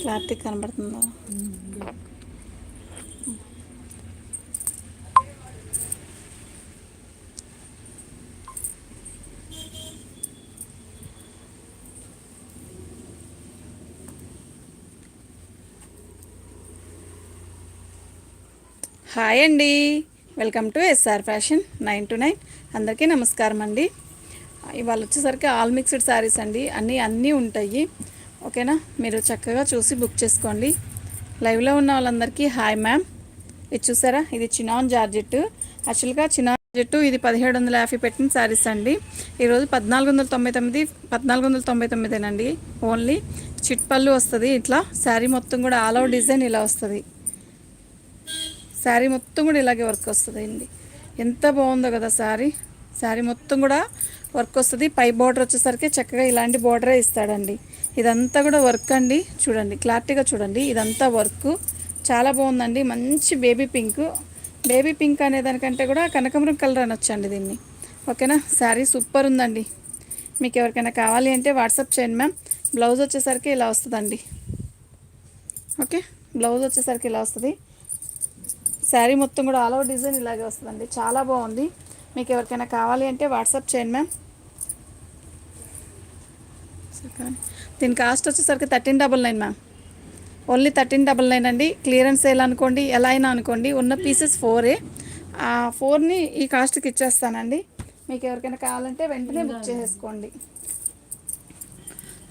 Clarity కనబడుతుందా? Hi అండి. Welcome to SR fashion nine to nine. అందరికీ నమస్కారం అండి ఇవాళ వచ్చేసరికి ఆల్ మిక్స్డ్ శారీస్ అండి. అన్నీ అన్నీ ఉంటాయి. ఓకేనా? మీరు చక్కగా చూసి బుక్ చేసుకోండి. లైవ్లో ఉన్న వాళ్ళందరికీ హాయ్ మ్యామ్. ఇది చూసారా? ఇది చినాన్ జార్జెట్ యాక్చువల్గా చినాన్ జార్జెట్ ఇది పదిహేడు వందల యాభై పెట్టిన శారీస్ అండి. ఈరోజు పద్నాలుగు వందల తొంభై తొమ్మిది పద్నాలుగు వందల తొంభై తొమ్మిదేనండి. ఓన్లీ చిట్ పళ్ళు వస్తుంది. ఇట్లా శారీ మొత్తం కూడా ఆల్ అవుట్ డిజైన్ ఇలా వస్తుంది. శారీ మొత్తం కూడా ఇలాగే వర్క్ వస్తుంది అండి ఎంత బాగుందో కదా శారీ. శారీ మొత్తం కూడా వర్క్ వస్తుంది. పై బార్డర్ వచ్చేసరికి చక్కగా ఇలాంటి బార్డరే ఇస్తాడండి. ఇదంతా కూడా వర్క్ అండి. చూడండి క్లారిటీగా చూడండి. ఇదంతా వర్క్ చాలా బాగుందండి. మంచి బేబీ పింక్ బేబీ పింక్ అనే దానికంటే కూడా కనకమరం కలర్ అనొచ్చండి దీన్ని. ఓకేనా? శారీ సూపర్ ఉందండి. మీకు ఎవరికైనా కావాలి అంటే వాట్సాప్ చేయండి మ్యామ్ బ్లౌజ్ వచ్చేసరికి ఇలా వస్తుందండి. ఓకే? బ్లౌజ్ వచ్చేసరికి ఇలా వస్తుంది. శారీ మొత్తం కూడా ఆల్ ఓవర్ డిజైన్ ఇలాగే వస్తుందండి. చాలా బాగుంది. మీకు ఎవరికైనా కావాలి అంటే వాట్సాప్ చేయండి మ్యామ్. దీని కాస్ట్ వచ్చేసరికి thirteen double nine ma'am. Only thirteen double nine అండి. క్లియరెన్స్ సేల్ అనుకోండి ఎలా అయినా అనుకోండి ఉన్న పీసెస్ ఫోరే. ఆ ఫోర్ని ఈ కాస్ట్కి ఇచ్చేస్తానండి. మీకు ఎవరికైనా కావాలంటే వెంటనే బుక్ చేసేసుకోండి.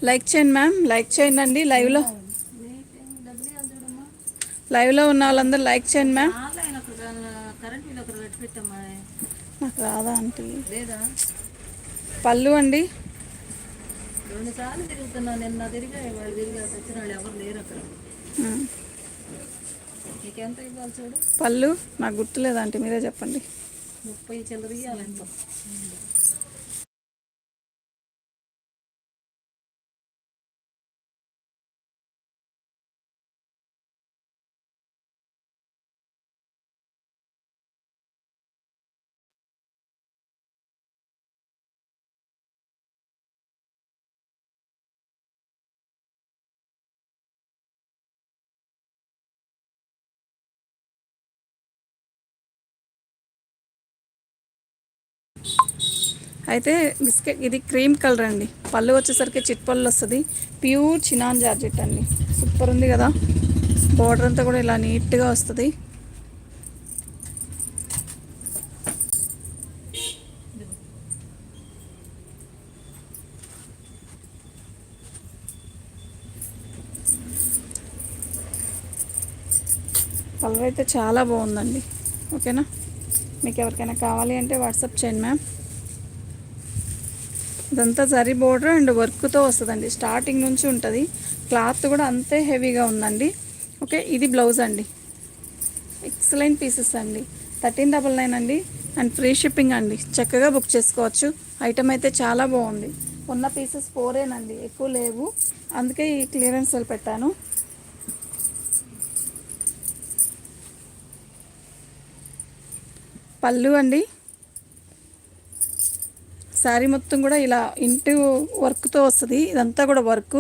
లైక్ చేయండి మ్యామ్. లైక్ చేయండి అండి. లైవ్లో లైవ్లో ఉన్న వాళ్ళందరూ లైక్ చేయండి మ్యామ్. నాకు రాదా లేదా? పళ్ళు అండి. రెండు సార్లు తిరుగుతున్నా నిన్న తిరిగా వాళ్ళు తిరిగా వచ్చిన వాళ్ళు ఎవరు లేరు అక్కడ. నీకెంత ఇవ్వాలి చూడు? పళ్ళు? నాకు గుర్తులేదు ఆంటీ మీరే చెప్పండి. ముప్పై చిల్లర ఇవ్వాలి అయితే బిస్కెట్ ఇది క్రీమ్ కలర్ అండి. పళ్ళు వచ్చేసరికి చిట్ పళ్ళు వస్తుంది. ప్యూర్ చినాన్ జార్జెట్ అండి. సూపర్ ఉంది కదా. బార్డర్ అంతా కూడా ఇలా నీట్గా వస్తుంది. కలర్ అయితే చాలా బాగుందండి. ఓకేనా? మీకు ఎవరికైనా కావాలి అంటే వాట్సాప్ చేయండి మ్యామ్. ఇదంతా జరీ బోర్డర్ అండ్ వర్క్తో వస్తుందండి. స్టార్టింగ్ నుంచి ఉంటుంది. క్లాత్ కూడా అంతే హెవీగా ఉందండి. ఓకే ఇది బ్లౌజ్ అండి. ఎక్సలెంట్ పీసెస్ అండి. థర్టీన్ డబల్ నైన్ అండి. అండ్ ఫ్రీ షిప్పింగ్ అండి. చక్కగా బుక్ చేసుకోవచ్చు. ఐటమ్ అయితే చాలా బాగుంది. ఉన్న పీసెస్ ఫోరేనండి. ఎక్కువ లేవు. అందుకే ఈ క్లియరెన్స్ పెట్టాను. పళ్ళు అండి. శారీ మొత్తం కూడా ఇలా ఇంటి వర్క్తో వస్తుంది. ఇదంతా కూడా వర్క్.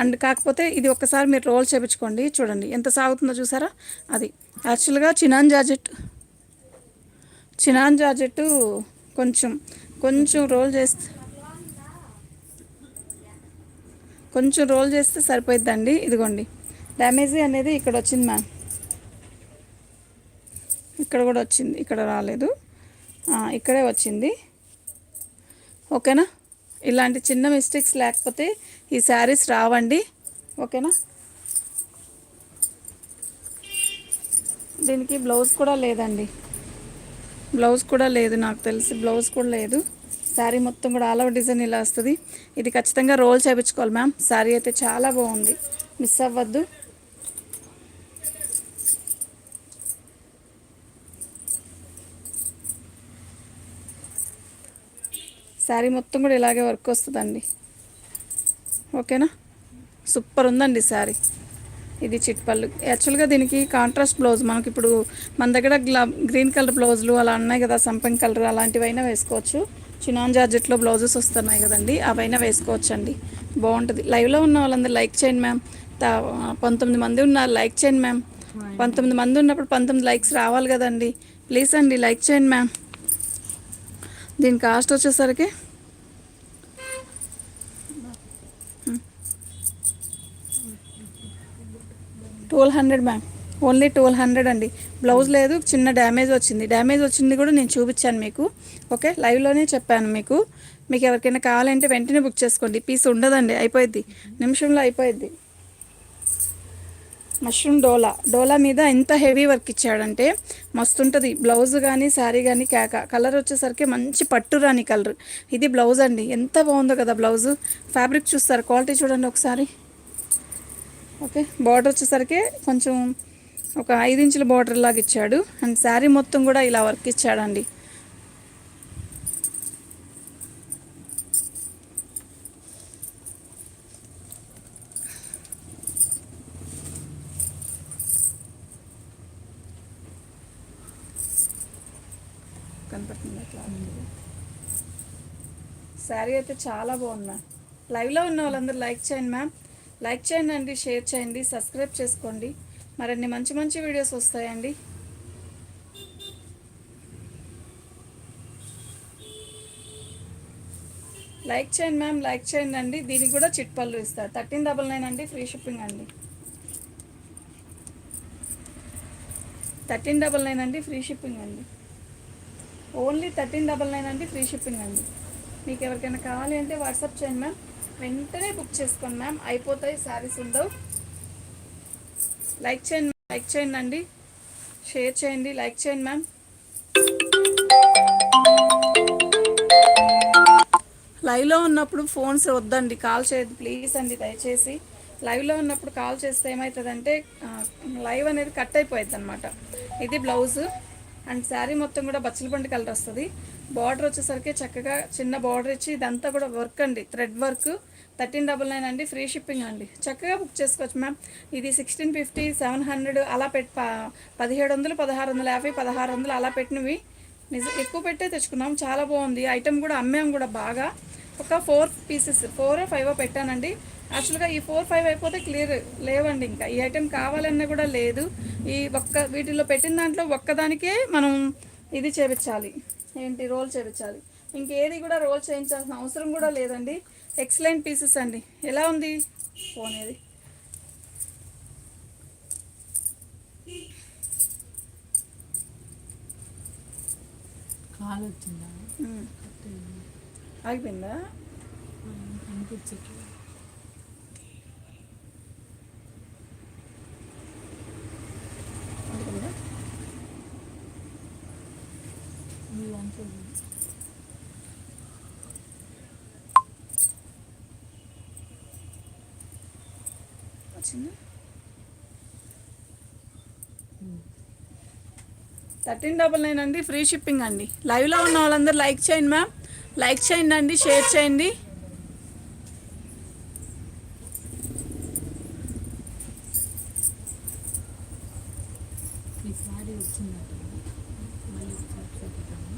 అండ్ కాకపోతే ఇది ఒక్కసారి మీరు రోల్ చేపించుకోండి. చూడండి. ఎంత సాగుతుందో చూసారా? అది. యాక్చువల్గా చినాన్ జార్జెట్ చినాన్ జార్జెట్ కొంచెం కొంచెం రోల్ చేస్తే కొంచెం రోల్ చేస్తే సరిపోయిద్దండి. ఇదిగోండి. డ్యామేజీ అనేది ఇక్కడ వచ్చింది మ్యామ్. ఇక్కడ కూడా వచ్చింది. ఇక్కడ రాలేదు. ఇక్కడే వచ్చింది. ఓకేనా? ఇలాంటి చిన్న మిస్టేక్స్ లేకపోతే ఈ శారీస్ రావండి. ఓకేనా? దీనికి బ్లౌజ్ కూడా లేదండి. బ్లౌజ్ కూడా లేదు నాకు తెలిసి. బ్లౌజ్ కూడా లేదు. శారీ మొత్తం కూడా ఆల్ ఓవర్ డిజైన్ ఇలా వస్తుంది. ఇది ఖచ్చితంగా రోల్ చేయించుకోవాలి మ్యామ్ శారీ అయితే చాలా బాగుంది. మిస్ అవ్వద్దు. శారీ మొత్తం కూడా ఇలాగే వర్క్ వస్తుందండి. ఓకేనా? సూపర్ ఉందండి శారీ. ఇది చిట్పల్లు యాక్చువల్గా దీనికి కాంట్రాస్ట్ బ్లౌజ్ మనకి ఇప్పుడు మన దగ్గర గ్లా గ్రీన్ కలర్ బ్లౌజులు అలా ఉన్నాయి కదా సంపంగి కలర్ అలాంటివైనా వేసుకోవచ్చు. చినాన్ జార్జెట్లో బ్లౌజెస్ వస్తున్నాయి కదండి అవైనా వేసుకోవచ్చండి. బాగుంటుంది. లైవ్లో ఉన్న వాళ్ళందరూ లైక్ చేయండి మ్యామ్ పంతొమ్మిది మంది ఉన్నారు లైక్ చేయండి మ్యామ్ పంతొమ్మిది మంది ఉన్నప్పుడు పంతొమ్మిది లైక్స్ రావాలి కదండి. ప్లీజ్ అండి లైక్ చేయండి మ్యామ్ దీని కాస్ట్ వచ్చేసరికి? Twelve hundred ma'am. Only twelve hundred అండి. బ్లౌజ్ లేదు చిన్న డ్యామేజ్ వచ్చింది. డ్యామేజ్ వచ్చింది కూడా నేను చూపించాను మీకు. ఓకే లైవ్లోనే చెప్పాను మీకు. మీకు ఎవరికైనా కావాలంటే వెంటనే బుక్ చేసుకోండి. పీస్ ఉండదండి అయిపోయింది నిమిషంలో అయిపోయింది మష్రూమ్ డోలా డోలా మీద ఎంత హెవీ వర్క్ ఇచ్చాడంటే మస్తు ఉంటుంది బ్లౌజ్ కానీ శారీ కానీ కేక. కలర్ వచ్చేసరికి మంచి పట్టు రాని కలర్ ఇది బ్లౌజ్ అండి. ఎంత బాగుందో కదా బ్లౌజ్ ఫ్యాబ్రిక్ చూస్తారు. క్వాలిటీ చూడండి ఒకసారి. ఓకే బార్డర్ వచ్చేసరికి కొంచెం ఒక ఐదు ఇంచుల బార్డర్ లాగా ఇచ్చాడు. అండ్ శారీ మొత్తం కూడా ఇలా వర్క్ ఇచ్చాడండి. కనపడుతుంది అట్లా. శారీ అయితే చాలా బాగుంది మ్యామ్. లైవ్లో ఉన్న వాళ్ళందరూ లైక్ చేయండి మ్యామ్. లైక్ చేయండి అండి షేర్ చేయండి సబ్స్క్రైబ్ చేసుకోండి. మరిన్ని మంచి మంచి వీడియోస్ వస్తాయండి. లైక్ చేయండి మ్యామ్ లైక్ చేయండి అండి. దీనికి కూడా చిట్ పళ్ళు ఇస్తారు థర్టీన్ డబల్ నైన్ అండి ఫ్రీ షిప్పింగ్ అండి. థర్టీన్ డబల్ నైన్ అండి ఫ్రీ షిప్పింగ్ అండి. ఓన్లీ థర్టీన్ డబల్ నైన్ అండి ఫ్రీ షిప్పింగ్ అండి. మీకు ఎవరికైనా కావాలి అంటే వాట్సాప్ చేయండి మ్యామ్. వెంటనే బుక్ చేసుకోండి మ్యామ్. అయిపోతాయి శారీస్ ఉండవు. లైక్ చేయండి లైక్ చేయండి అండి. షేర్ చేయండి లైక్ చేయండి మ్యామ్. లైవ్లో ఉన్నప్పుడు ఫోన్స్ వద్దండి. కాల్ చేయదు ప్లీజ్ అండి దయచేసి. లైవ్లో ఉన్నప్పుడు కాల్ చేస్తే ఏమవుతుందంటే లైవ్ అనేది కట్ అయిపోయింది అనమాట ఇది బ్లౌజు. అండ్ శారీ మొత్తం కూడా బచ్చల బండి కలర్ వస్తుంది. బార్డర్ వచ్చేసరికి చక్కగా చిన్న బార్డర్ ఇచ్చి ఇదంతా కూడా వర్క్ అండి. Thread work thirteen double nine అండి. ఫ్రీ షిప్పింగ్ అండి. చక్కగా బుక్ చేసుకోవచ్చు మ్యామ్ ఇది సిక్స్టీన్ ఫిఫ్టీ సెవెన్ హండ్రెడ్ అలా పెట్టి పదిహేడు వందలు పదహారు వందల యాభై పదహారు వందలు అలా పెట్టినవి. నిజం ఎక్కువ పెట్టే తెచ్చుకున్నాం చాలా బాగుంది. ఐటమ్ కూడా అమ్మాం కూడా బాగా. ఒక ఫోర్ పీసెస్ ఫోర్ ఫైవ్ పెట్టానండి. యాక్చువల్గా ఈ ఫోర్ ఫైవ్ అయిపోతే క్లియర్ లేవండి ఇంకా. ఈ ఐటెం కావాలన్నా కూడా లేదు. ఈ ఒక్క వీటిలో పెట్టిన దాంట్లో ఒక్కదానికే మనం ఇది చేపించాలి. ఏంటి? రోల్ చేపించాలి. ఇంకేది కూడా రోల్ చేయించాల్సిన అవసరం కూడా లేదండి. ఎక్సలెంట్ పీసెస్ అండి. ఎలా ఉంది? ఫోన్ ఇది కాలు వచ్చిందా. ఆగిపోయిందా? అనిపించట్లేదు ఆగిపోయిందా థర్టీన్ డబల్ నైన్ అండి ఫ్రీ షిప్పింగ్ అండి. లైవ్లో ఉన్న వాళ్ళందరూ లైక్ చేయండి మ్యామ్ లైక్ చేయండి అండి షేర్ చేయండి ఈ సారీ వచ్చిందట మళ్ళీ ఒకసారి చూపుతాను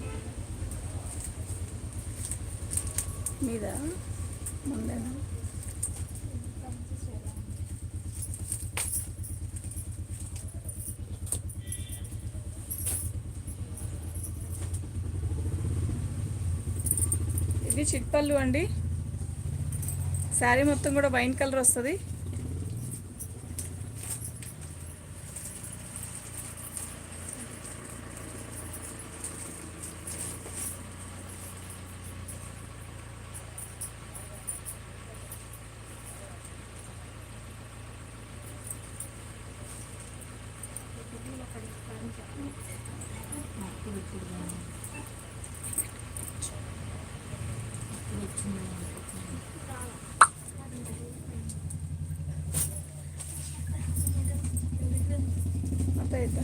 మీద ముందేనా ఇది చిట్పల్లు అండి. శారీ మొత్తం కూడా వైన్ కలర్ వస్తుంది అప్పుడు ఇప్పుడు కానీ అప్పుడు వచ్చింది అనుకుంటున్నాను. అత్త అవుతా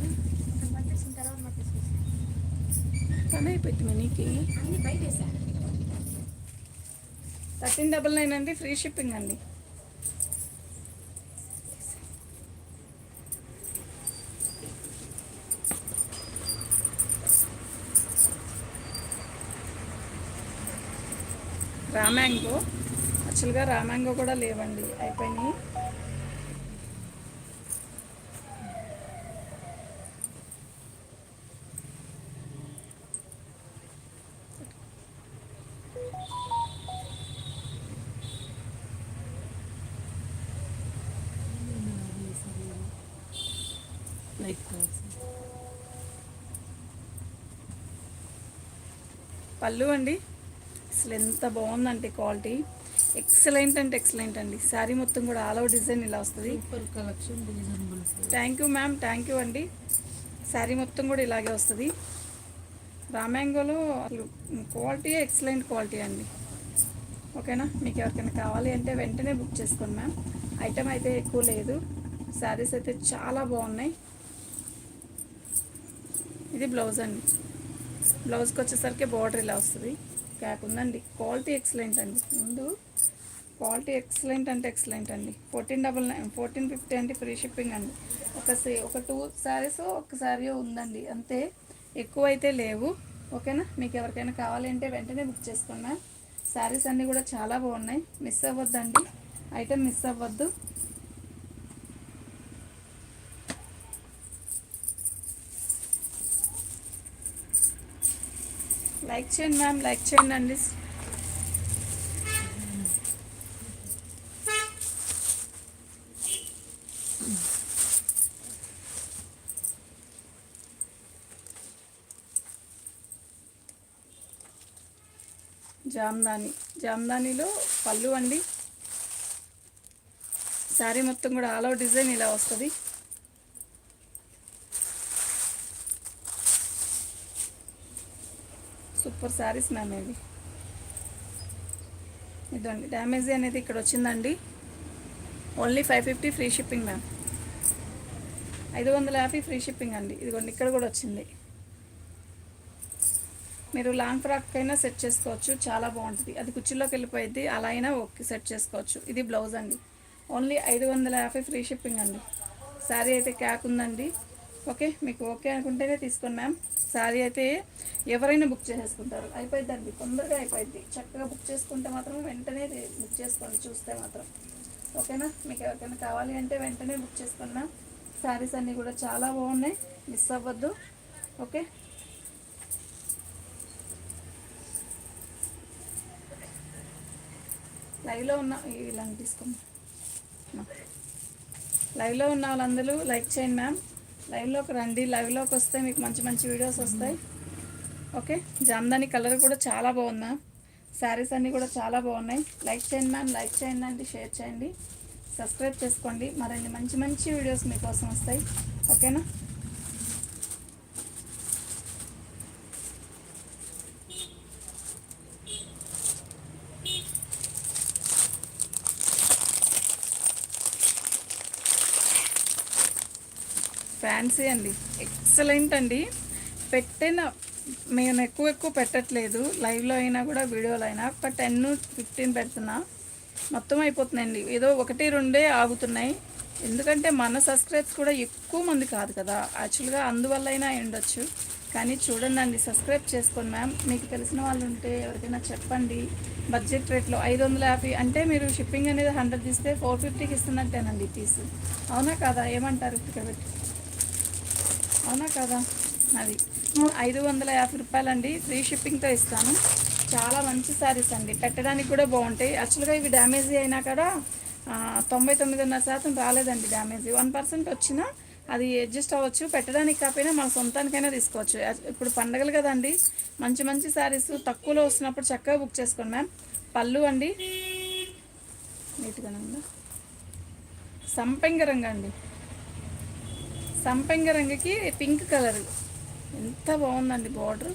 పని అయిపోయింది మనీకి థర్టీన్ డబల్ నైన్ అండి ఫ్రీ షిప్పింగ్ అండి. రామ్యాంగో యాక్చువల్గా రామ్యాంగో కూడా లేవండి. అయిపోయినాయి లైక్ పళ్ళు అండి. అసలు ఎంత బాగుందంటే క్వాలిటీ. ఎక్సలెంట్ అంటే ఎక్సలెంట్ అండి. శారీ మొత్తం కూడా ఆల్ ఓవర్ డిజైన్ ఇలా వస్తుంది. Thank you ma'am thank you అండి. శారీ మొత్తం కూడా ఇలాగే వస్తుంది. రామ్యాంగోలో అసలు క్వాలిటీ ఎక్సలెంట్ క్వాలిటీ అండి. ఓకేనా? మీకు ఎవరికైనా కావాలి అంటే వెంటనే బుక్ చేసుకోండి మ్యామ్ ఐటమ్ అయితే ఎక్కువ లేదు. శారీస్ అయితే చాలా బాగున్నాయి. ఇది బ్లౌజ్ అండి. బ్లౌజ్కి వచ్చేసరికి బార్డర్ ఇలా వస్తుంది. క్యాప్ ఉందండి. క్వాలిటీ ఎక్సలెంట్ అండి. ముందు క్వాలిటీ ఎక్సలెంట్ అంటే ఎక్సలెంట్ అండి. Fourteen double nine fourteen fifty అంటే ఫ్రీ షిప్పింగ్ అండి. ఒక సే ఒక టూ శారీస్ ఒక శారీ ఉందండి. అంతే ఎక్కువ అయితే లేవు. ఓకేనా? మీకు ఎవరికైనా కావాలి అంటే వెంటనే బుక్ చేసుకున్నా శారీస్ అన్నీ కూడా చాలా బాగున్నాయి. మిస్ అవ్వద్దండి. అయితే మిస్ అవ్వద్దు. లైక్ చేయండి మ్యామ్ లైక్ చేయండి అండి. జామ్దాని జామ్దానిలో పళ్ళు అండి. శారీ మొత్తం కూడా ఆల్ అవుట్ డిజైన్ ఇలా వస్తుంది. సూపర్ శారీస్ మ్యామ్ ఇవి. ఇదండి. డ్యామేజ్ అనేది ఇక్కడ వచ్చిందండి. Only five fifty free shipping ma'am ఐదు వందల యాభై ఫ్రీ షిప్పింగ్ అండి. ఇదిగోండి ఇక్కడ కూడా వచ్చింది. మీరు లాంగ్ ఫ్రాక్ అయినా సెట్ చేసుకోవచ్చు. చాలా బాగుంటుంది. అది కుర్చీలోకి వెళ్ళిపోయింది అలా అయినా ఓకే సెట్ చేసుకోవచ్చు. ఇది బ్లౌజ్ అండి. ఓన్లీ ఐదు వందల యాభై ఫ్రీ షిప్పింగ్ అండి. శారీ అయితే క్యాక్ ఉందండి. ఓకే మీకు ఓకే అనుకుంటేనే తీసుకోండి మ్యామ్ శారీ అయితే ఎవరైనా బుక్ చేసేసుకుంటారు. అయిపోయిందండి తొందరగా అయిపోయింది చక్కగా బుక్ చేసుకుంటే మాత్రం వెంటనే బుక్ చేసుకోండి చూస్తే మాత్రం. ఓకేనా? మీకు ఎవరికైనా కావాలి అంటే వెంటనే బుక్ చేసుకోండి మ్యామ్ శారీస్ అన్నీ కూడా చాలా బాగున్నాయి మిస్ అవ్వద్దు. ఓకే? లైవ్లో ఉన్న ఇలాంటి తీసుకోండి లైవ్లో ఉన్న వాళ్ళందరూ లైక్ చేయండి మ్యామ్. లైవ్లోకి రండి. లైవ్లోకి వస్తే మీకు మంచి మంచి వీడియోస్ వస్తాయి. ఓకే? జామ్దాని కలర్ కూడా చాలా బాగుందా? శారీస్ అన్నీ కూడా చాలా బాగున్నాయి. లైక్ చేయండి మ్యామ్. లైక్ చేయండి అండి. షేర్ చేయండి. సబ్స్క్రైబ్ చేసుకోండి. మరిన్ని మంచి మంచి వీడియోస్ మీకోసం వస్తాయి. ఓకేనా? ఫ్యాన్సీ అండి ఎక్సలెంట్ అండి. పెట్టిన మేము ఎక్కువ ఎక్కువ పెట్టట్లేదు. లైవ్లో అయినా కూడా వీడియోలో అయినా. ఒక టెన్ ఫిఫ్టీన్ పెడుతున్నా. మొత్తం అయిపోతున్నాయండి ఏదో ఒకటి రెండే ఆగుతున్నాయి. ఎందుకంటే మన సబ్స్క్రైబ్స్ కూడా ఎక్కువ మంది కాదు కదా. యాక్చువల్గా అందువల్ల అయినా అయి ఉండొచ్చు. కానీ చూడండి అండి సబ్స్క్రైబ్ చేసుకోండి మ్యామ్ మీకు తెలిసిన వాళ్ళు ఉంటే ఎవరికైనా చెప్పండి. బడ్జెట్ రేట్లో ఐదు వందల యాభై. అంటే మీరు షిప్పింగ్ అనేది హండ్రెడ్ తీస్తే ఫోర్ ఫిఫ్టీకి ఇస్తున్నట్టేనండి పీస్ అవునా కాదా? ఏమంటారు ఇక్కడ పెట్టి? అవునా కదా? అది. ఐదు వందల యాభై రూపాయలండి. ఫ్రీ షిప్పింగ్తో ఇస్తాను. చాలా మంచి శారీస్ అండి. పెట్టడానికి కూడా బాగుంటాయి. యాక్చువల్గా ఇవి డ్యామేజ్ అయినా కూడా తొంభై తొమ్మిదిన్నర శాతం రాలేదండి డ్యామేజ్ వన్ పర్సెంట్ వచ్చినా అది అడ్జస్ట్ అవ్వచ్చు. పెట్టడానికి కాకపోయినా మన సొంతానికైనా తీసుకోవచ్చు. ఇప్పుడు పండగలు కదండి. మంచి మంచి శారీస్ తక్కువలో వస్తున్నప్పుడు చక్కగా బుక్ చేసుకోండి మ్యామ్ పళ్ళు అండి. నీట్గానే ఉందా? సంపెంగ రంగు అండి. సంపెంగ రంగుకి పింక్ కలర్. ఎంత బాగుందండి బార్డర్.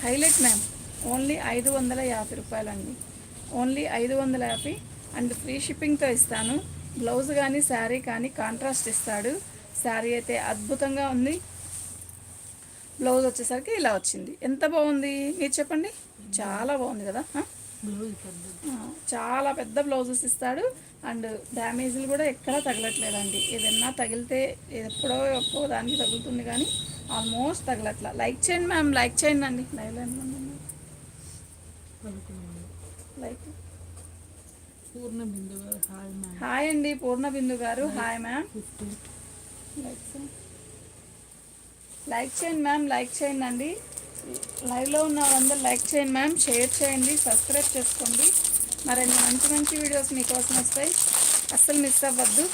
Highlight ma'am. ఓన్లీ ఐదు వందల యాభై రూపాయలండి. ఓన్లీ ఐదు వందల యాభై. అండ్ ఫ్రీ షిప్పింగ్తో ఇస్తాను. బ్లౌజ్ కానీ శారీ కానీ కాంట్రాస్ట్ ఇస్తాడు. శారీ అయితే అద్భుతంగా ఉంది. బ్లౌజ్ వచ్చేసరికి ఇలా వచ్చింది. ఎంత బాగుంది? మీరు చెప్పండి. చాలా బాగుంది కదా? చాలా పెద్ద బ్లౌజెస్ ఇస్తాడు. అండ్ డ్యామేజ్లు కూడా ఎక్కడా తగలట్లేదండి. ఏదన్నా తగిలితే ఎప్పుడో ఒక్కో దానికి తగులుతుంది కానీ ఆల్మోస్ట్ తగలట్లా. లైక్ చేయండి మ్యామ్ లైక్ చేయండి అండి. లైవ్ పదకొండు లైక్ హాయ్ అండి Purna Bindu garu hi ma'am. Like చేయండి మ్యామ్ లైక్ చేయండి అండి. లైవ్లో ఉన్న వాళ్ళందరూ లైక్ చేయండి మ్యామ్ షేర్ చేయండి సబ్స్క్రైబ్ చేసుకోండి. మరిన్ని మంచి మంచి వీడియోస్ మీకోసం వస్తాయి. అస్సలు మిస్ అవ్వద్దు.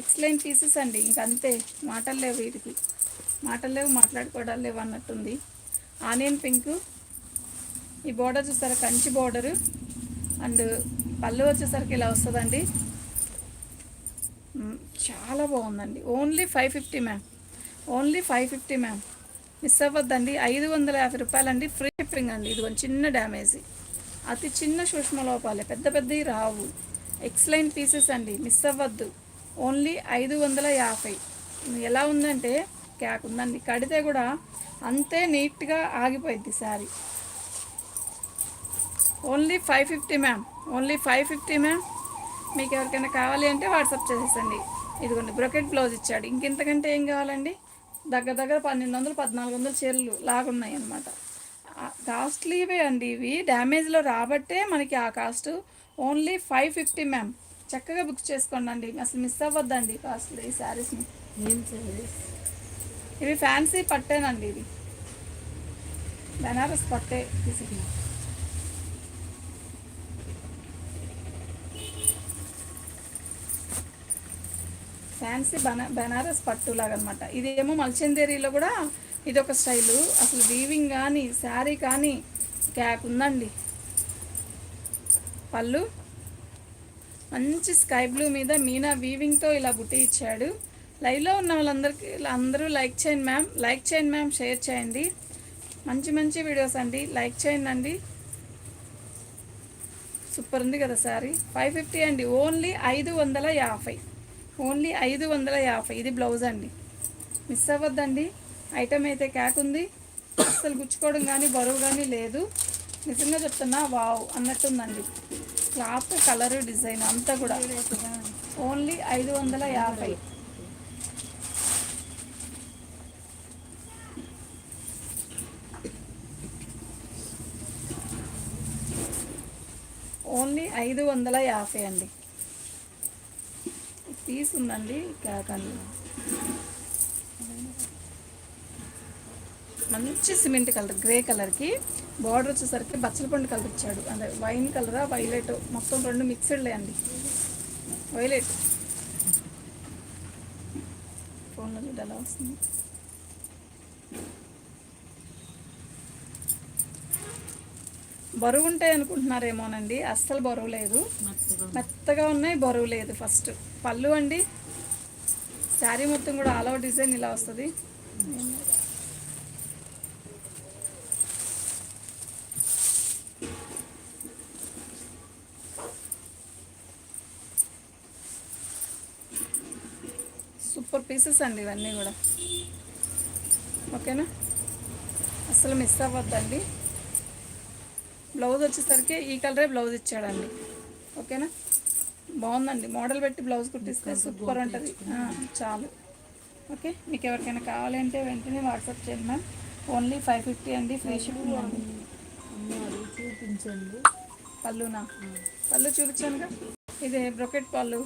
ఎక్సలెంట్ పీసెస్ అండి. ఇంకంతే మాటలు లేవు వీటికి. మాటలు లేవు మాట్లాడుకోవడాలు లేవు అన్నట్టుంది. Onion pink. ఈ బోర్డర్ చూసారా? కంచి బోర్డరు అండ్ పళ్ళు వచ్చేసరికి ఇలా వస్తుందండి. చాలా బాగుందండి. Only five fifty ma'am only five fifty ma'am miss అవ్వద్దండి. ఐదు వందల యాభై రూపాయలండి. ఫ్రీ షిప్పింగ్ అండి. ఇది కొంచెం చిన్న డ్యామేజీ అతి చిన్న సూక్ష్మ లోపాలే పెద్ద పెద్దవి రావు. ఎక్స్లైన్ పీసెస్ అండి మిస్ అవ్వద్దు. ఓన్లీ ఐదు వందల యాభై. ఎలా ఉందంటే క్యాక్ ఉందండి. కడితే కూడా అంతే నీట్గా ఆగిపోయింది sorry only five fifty ma'am only five fifty ma'am మీకు ఎవరికైనా కావాలి అంటే వాట్సాప్ చేసేసండి. ఇదిగోండి బ్రొకెట్ బ్లౌజ్ ఇచ్చాడు. ఇంకెంతకంటే ఏం కావాలండి? దగ్గర దగ్గర పన్నెండు వందలు పద్నాలుగు వందల చీరలు లాగున్నాయి అన్నమాట కాస్ట్లీవే అండి ఇవి. డ్యామేజ్లో రాబట్టే మనకి ఆ cost only five fifty ma'am చక్కగా బుక్ చేసుకోండి అండి అసలు మిస్ అవ్వద్దండి కాస్ట్లీ ఈ శారీస్ని ఇవి ఫ్యాన్సీ పట్టేనండి ఇవి. బెనారస్ పట్టే. తీసుకు ఫ్యాన్సీ బనా బెనారస్ పట్టు లాగా అనమాట ఇదేమో మల్చందేరిలో కూడా ఇది ఒక స్టైలు. అసలు వీవింగ్ కానీ శారీ కానీ క్యాక్ ఉందండి. పళ్ళు. మంచి స్కై బ్లూ మీద మీనా వీవింగ్తో ఇలా బుట్టి ఇచ్చాడు. లైవ్లో ఉన్న వాళ్ళందరికీ అందరూ లైక్ చేయండి మ్యామ్. లైక్ చేయండి మ్యామ్ షేర్ చేయండి. మంచి మంచి వీడియోస్ అండి. లైక్ చేయండి అండి. సూపర్ ఉంది కదా సారీ ఫైవ్ ఫిఫ్టీ అండి. ఓన్లీ ఐదు వందల యాభై. ఓన్లీ ఐదు వందల యాభై. ఇది బ్లౌజ్ అండి. మిస్ అవ్వద్దండి. ఐటమ్ అయితే క్యాక్ ఉంది. అసలు గుచ్చుకోవడం కానీ బరువు కానీ లేదు. నిజంగా చెప్తున్నా వావ్ అన్నట్టుందండి. క్లాత్ కలర్ డిజైన్ అంతా కూడా. ఓన్లీ ఐదు వందల యాభై. ఓన్లీ ఐదు వందల యాభై అండి. పీస్ ఉందండి క్యాక్ అండి. మంచి సిమెంట్ కలర్ గ్రే కలర్కి బార్డర్ వచ్చేసరికి బచ్చలపండు కలర్ ఇచ్చాడు. అంటే వైన్ కలరా వైలెట్? మొత్తం రెండు మిక్స్డ్లే అండి. వైలెట్. ఫోన్లో చూడ ఎలా వస్తుంది. బరువు ఉంటాయి అనుకుంటున్నారేమోనండి. అస్సలు బరువు లేదు. మెత్తగా మెత్తగా ఉన్నాయి బరువు లేదు ఫస్ట్. పళ్ళు అండి. శారీ మొత్తం కూడా ఆల్ ఓవర్ డిజైన్ ఇలా వస్తుంది సూపర్ పీసెస్ అండి ఇవన్నీ కూడా. ఓకేనా? అసలు మిస్ అవ్వద్దండి. బ్లౌజ్ వచ్చేసరికి ఈ కలరే బ్లౌజ్ ఇచ్చాడండి. ఓకేనా? బాగుందండి. మోడల్ పెట్టి బ్లౌజ్ కుట్టిస్తే సూపర్ ఉంటుంది. చాలు. ఓకే? మీకు ఎవరికైనా కావాలంటే వెంటనే వాట్సాప్ చేయండి మ్యామ్. ఓన్లీ ఫైవ్ ఫిఫ్టీ అండి ఫ్రీ షిప్పింగ్ అండి. చూపించండి. పళ్ళునా? పళ్ళు చూపించానుగా. ఇది బ్రొకెట్ పళ్ళు.